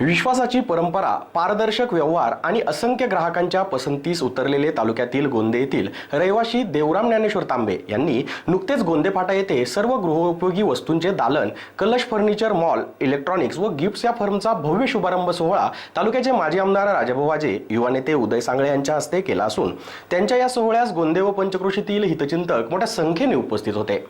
विश्वासाची परंपरा पारदर्शक व्यवहार आणि असंख्य ग्राहकांच्या पसंतीस उतरलेले तालुक्यातील गोंदे येथील रहिवाशी देवराम ज्ञानेश्वर तांबे यांनी नुकतेच गोंदे फाटा येथे सर्व गृहोपयोगी वस्तूंचे दालन कलश फर्निचर मॉल इलेक्ट्रॉनिक्स व गिफ्ट्स या फर्मचा भव्य शुभारंभ सोहळा तालुक्याचे माजी आमदार राजाभाऊ युवा नेते उदय सांगळे यांच्या हस्ते केला असून त्यांच्या या सोहळ्यास गोंदे व पंचकृषीतील हितचिंतक मोठ्या संख्येने उपस्थित होते.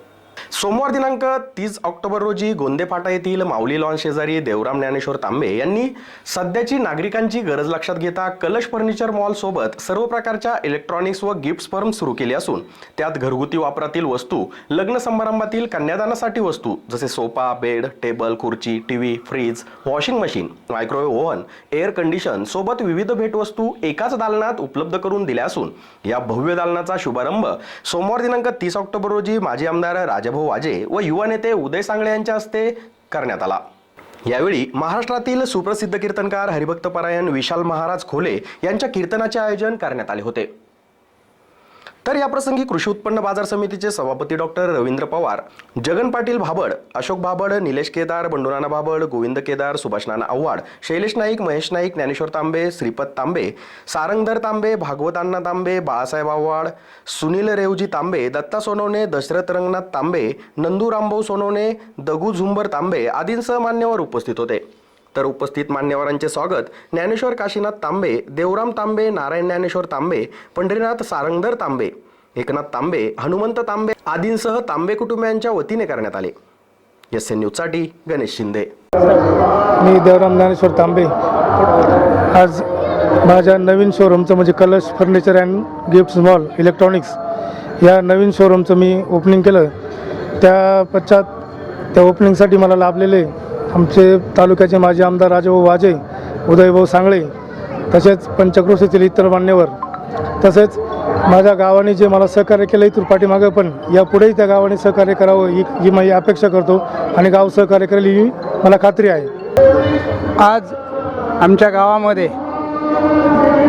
सोमवार दिनांक तीस ऑक्टोबर रोजी गोंदे फाटा येथील माऊली लॉन शेजारी देवराम ज्ञानेश्वर तांबे यांनी सध्याची नागरिकांची गरज लक्षात घेता कलश फर्निचर मॉल सोबत सर्व प्रकारच्या इलेक्ट्रॉनिक्स व गिफ्ट्स फर्म सुरू केली असून त्यात घरगुती वापरातील वस्तू लग्न समारंभातील कन्यादानासाठी वस्तू जसे सोफा बेड टेबल खुर्ची TV fridge washing machine microwave oven air condition सोबत विविध भेटवस्तू एकाच दालनात उपलब्ध करून दिल्या असून या भव्य दालनाचा शुभारंभ सोमवार दिनांक तीस ऑक्टोबर रोजी माजी आमदार राजाभाऊ वाजे व युवा नेते उदय सांगळे यांच्या हस्ते करण्यात आला. यावेळी महाराष्ट्रातील सुप्रसिद्ध कीर्तनकार हरिभक्त परायण विशाल महाराज खोले यांच्या कीर्तनाचे आयोजन करण्यात आले होते. तर याप्रसंगी कृषी उत्पन्न बाजार समितीचे सभापती डॉक्टर रवींद्र पवार जगन पाटील भाबड अशोक भाबड निलेश केदार बंडुराना भाबड गोविंद केदार सुभाष नाना आव्हाड शैलेश नाईक महेश नाईक ज्ञानेश्वर तांबे श्रीपद तांबे सारंगधर तांबे भागवतांना तांबे बाळासाहेब आव्हाड सुनील रेवजी तांबे दत्ता सोनवणे दशरथ रंगनाथ तांबे नंदू रामभाऊ सोनवणे दगू झुंबर तांबे आदींसह मान्यवर उपस्थित होते. तर उपस्थित मान्यवरांचे स्वागत. ज्ञानेश्वर काशीनाथ तांबे देवराम तांबे नारायण ज्ञानेश्वर तांबे पंढरीनाथ सारंगधर तांबे एकनाथ तांबे हनुमंत तांबे आदींसह तांबे कुटुंबियांच्या वतीने करण्यात आले. एस एन न्यूजसाठी गणेश शिंदे. मी देवराम ज्ञानेश्वर तांबे. आज माझ्या नवीन शोरूमचं म्हणजे Kalash furniture and gifts mall electronics या नवीन शोरूमचं मी ओपनिंग केलं. त्या पश्चात त्या ओपनिंगसाठी मला लाभलेले आमचे तालुक्याचे माजी आमदार राजाभाऊ वाजे उदयभाऊ सांगळे तसेच पंचक्रोशीतील इतर मान्यवर तसेच माझ्या गावाने जे मला सहकार्य केलं इथून पाठीमागं पण यापुढेही त्या गावाने सहकार्य करावं ही ही माझी अपेक्षा करतो आणि गाव सहकार्य करेल ही मला खात्री आहे. आज आमच्या गावामध्ये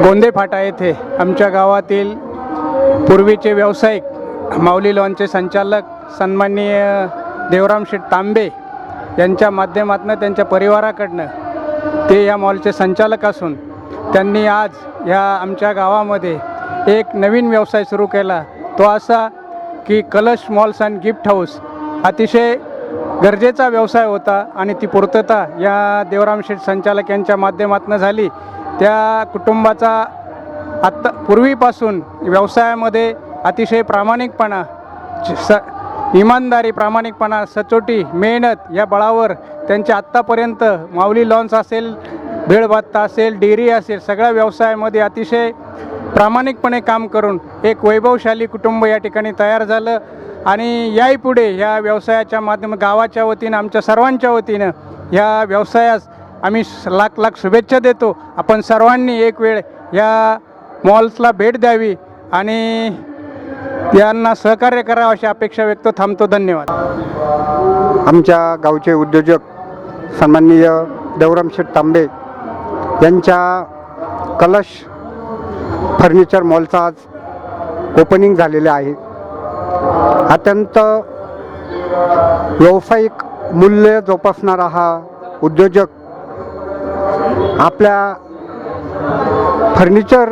गोंदे फाटा येथे आमच्या गावातील पूर्वीचे व्यावसायिक माऊली लॉनचे संचालक सन्माननीय देवराम शेठ तांबे यांच्या माध्यमातून त्यांच्या परिवाराकडनं ते या मॉलचे संचालक असून त्यांनी आज ह्या आमच्या गावामध्ये एक नवीन व्यवसाय सुरू केला. तो असा की कलश मॉल्स अँड गिफ्ट हाऊस अतिशय गरजेचा व्यवसाय होता आणि ती पूर्तता या देवराम शेठ संचालक यांच्या माध्यमातून झाली. त्या कुटुंबाचा आत्ता पूर्वीपासून व्यवसायामध्ये अतिशय प्रामाणिकपणा स इमानदारी प्रामाणिकपणा सचोटी मेहनत या बळावर त्यांच्या आत्तापर्यंत माऊली लॉन्स असेल भेळभत्ता असेल डेअरी असेल सगळ्या व्यवसायामध्ये अतिशय प्रामाणिकपणे काम करून एक वैभवशाली कुटुंब या ठिकाणी तयार झालं. आणि याही पुढे ह्या व्यवसायाच्या माध्यम गावाच्या वतीनं आमच्या सर्वांच्या वतीनं ह्या व्यवसायास आम्ही लाख लाख शुभेच्छा देतो. आपण सर्वांनी एक वेळ या मॉल्सला भेट द्यावी आणि यांना सहकार्य करावं अशी अपेक्षा व्यक्त थांबतो. धन्यवाद. आमच्या गावचे उद्योजक सन्माननीय देवरामशेठ तांबे यांच्या कलश फर्निचर मॉलचा आज ओपनिंग झालेले आहे. अत्यंत व्यावसायिक मूल्य जोपासणारा हा उद्योजक आपल्या फर्निचर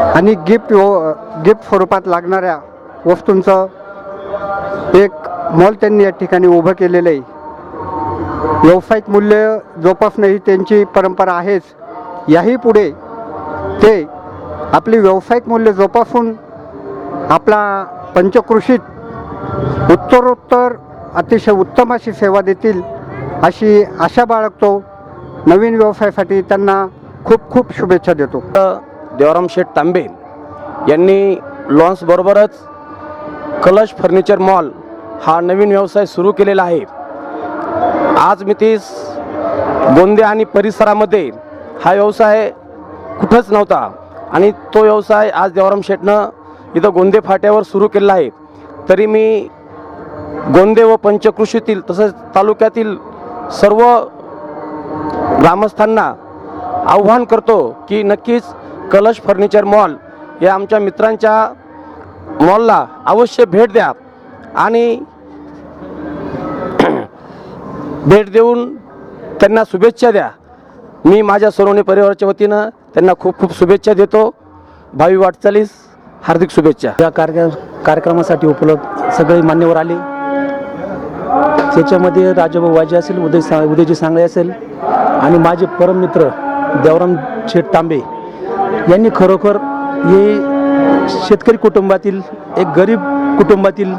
आणि गिफ्ट गिफ्ट हो, स्वरूपात लागणाऱ्या वस्तूंचं एक मॉल त्यांनी या ठिकाणी उभं केलेलं आहे. व्यावसायिक मूल्य जोपासणं ही त्यांची परंपरा आहेच. याही पुढे ते आपली व्यावसायिक मूल्य जोपासून आपला पंचकृषीत उत्तरोत्तर अतिशय उत्तम अशी सेवा देतील अशी आशा बाळगतो. नवीन व्यवसायासाठी त्यांना खूप खूप शुभेच्छा देतो. देवराम शेठ तांबे यांनी लॉन्सबरोबरच कलश फर्निचर मॉल हा नवीन व्यवसाय सुरू केलेला आहे. आज मी तीस गोंदे आणि परिसरामध्ये हा व्यवसाय कुठंच नव्हता आणि तो व्यवसाय आज देवराम शेठनं इथं गोंदे फाट्यावर सुरू केलेला आहे. तरी मी गोंदे व पंचकृषीतील तसंच तालुक्यातील सर्व ग्रामस्थांना आव्हान करतो की नक्कीच कलश फर्निचर मॉल या आमच्या मित्रांच्या मॉलला अवश्य भेट द्या आणि भेट देऊन त्यांना शुभेच्छा द्या. मी माझ्या सोनवणे परिवाराच्या वतीनं त्यांना खूप खूप शुभेच्छा देतो. भावी वाटचालीस हार्दिक शुभेच्छा. या कार्य कार्यक्रमासाठी उपलब्ध सगळे मान्यवर आले. त्याच्यामध्ये राजाभाऊ वाजे असेल उदय सा उदयजी सांगळे असेल आणि माझे परममित्र देवराम शेठ तांबे. यांनी खरोखर हे शेतकरी कुटुंबातील एक गरीब कुटुंबातील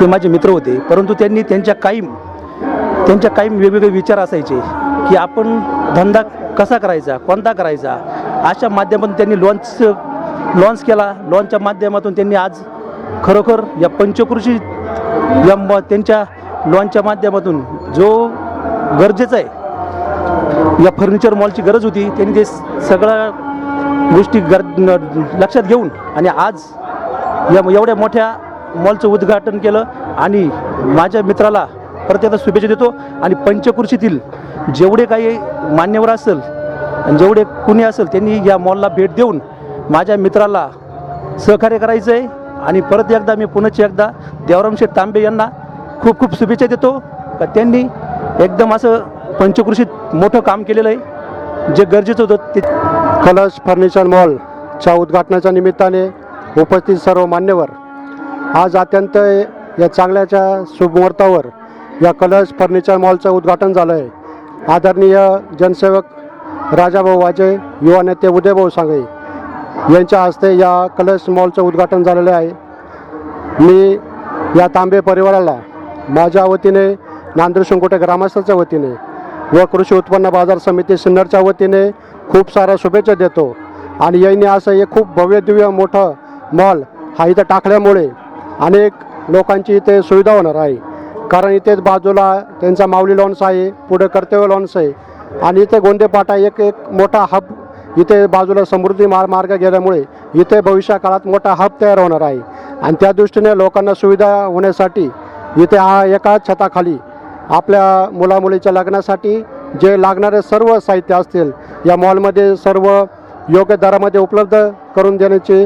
ते माझे मित्र होते. परंतु त्यांनी त्यांच्या कायम त्यांच्या कायम वेगवेगळे विचार असायचे की आपण धंदा कसा करायचा कोणता करायचा? अशा माध्यमातून त्यांनी लॉन्च लॉन्च केला. लॉन्चच्या माध्यमातून त्यांनी आज खरोखर या पंचकृषी या म- त्यांच्या लॉनच्या माध्यमातून जो गरजेचा आहे या फर्निचर मॉलची गरज होती त्यांनी ते सगळं गोष्टी गर लक्षात घेऊन आणि आज या एवढ्या मोठ्या मॉलचं उद्घाटन केलं आणि माझ्या मित्राला परत एकदा शुभेच्छा देतो. आणि पंचकृषीतील जेवढे काही मान्यवर असेल आणि जेवढे कुणी असेल त्यांनी या मॉलला भेट देऊन माझ्या मित्राला सहकार्य करायचं आहे. आणि परत एकदा मी पुन्हा एकदा देवरामशेठ तांबे यांना खूप खूप शुभेच्छा देतो. का त्यांनी एकदम असं पंचकृषीत मोठं काम केलेलं आहे. जे गरजेचं होतं ते कलश फर्निचर मॉलच्या उद्घाटनाच्या निमित्ताने उपस्थित सर्व मान्यवर. आज अत्यंत या चांगल्याच्या शुभमुहूर्तावर या कलश फर्निचर मॉलचं उद्घाटन झालं आहे आदरणीय जनसेवक राजाभाऊ वाजे युवा नेते उदयभाऊ सांगळे यांच्या हस्ते या कलश मॉलचं उद्घाटन झालेलं आहे. मी या तांबे परिवाराला माझ्या वतीने नांदेड शिंगोटे ग्रामस्थाच्या वतीने व कृषी उत्पन्न बाजार समिती सिन्नरच्या वतीने खूप साऱ्या शुभेच्छा देतो. आणि यांनी असं हे खूप भव्य दिव्य मोठं मॉल हा इथं टाकल्यामुळे अनेक लोकांची इथे सुविधा होणार आहे. कारण इथेच बाजूला त्यांचा माऊली लॉन्स आहे पुढे कर्तव्य लॉन्स आहे. आणि इथे गोंदेपाटा एक एक मोठा हब इथे बाजूला समृद्धी मार मार्ग गेल्यामुळे इथे भविष्या काळात मोठा हब तयार होणार आहे. आणि त्या दृष्टीने लोकांना सुविधा होण्यासाठी इथे हा एका छताखाली आपल्या मुलामुलीच्या लग्नासाठी जे लागणारे सर्व साहित्य असतील या मॉलमध्ये सर्व योग्य दरामध्ये उपलब्ध करून देण्याचे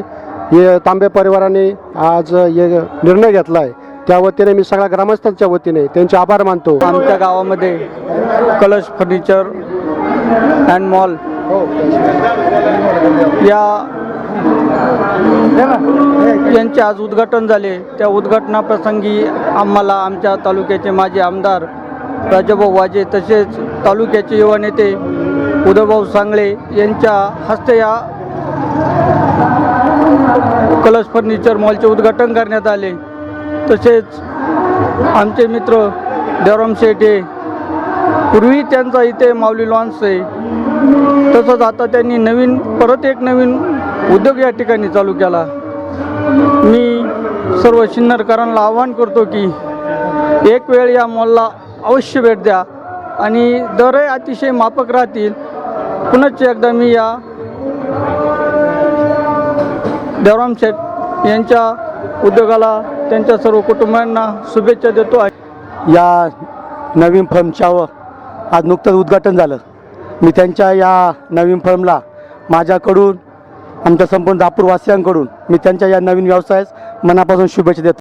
हे तांबे परिवाराने आज हे निर्णय घेतला आहे त्या वतीने मी सगळ्या ग्रामस्थांच्या वतीने त्यांचे आभार मानतो. आमच्या गावामध्ये कलश फर्निचर अँड मॉल या यांचे आज उद्घाटन झाले. त्या उद्घाटनाप्रसंगी आम्हाला आमच्या तालुक्याचे माजी आमदार राजाभाऊ वाजे तसेच तालुक्याचे युवा नेते उदयभाऊ सांगळे यांच्या हस्ते या कलश फर्निचर मॉलचे उद्घाटन करण्यात आले. तसेच आमचे मित्र देवराम शेठ हे पूर्वी त्यांचा इथे माऊली लॉन्स आहे. तसंच आता त्यांनी नवीन परत एक नवीन उद्योग या ठिकाणी चालू केला. मी सर्व शिन्नरकरांना आवाहन करतो की एक वेळ या मॉलला अवश्य भेट द्या आणि दरही अतिशय माफक राहतील. पुनश्च एकदा मी या देवराम शेठ यांच्या उद्योगाला त्यांच्या सर्व कुटुंबियांना शुभेच्छा देतो आहे या नवीन फर्मच्या आज नुकतंच उद्घाटन झालं. मी त्यांच्या या नवीन फर्मला माझ्याकडून आमच्या संपूर्ण दापूरवासियांकडून मी त्यांच्या या नवीन व्यवसायास मनापासून शुभेच्छा देतो.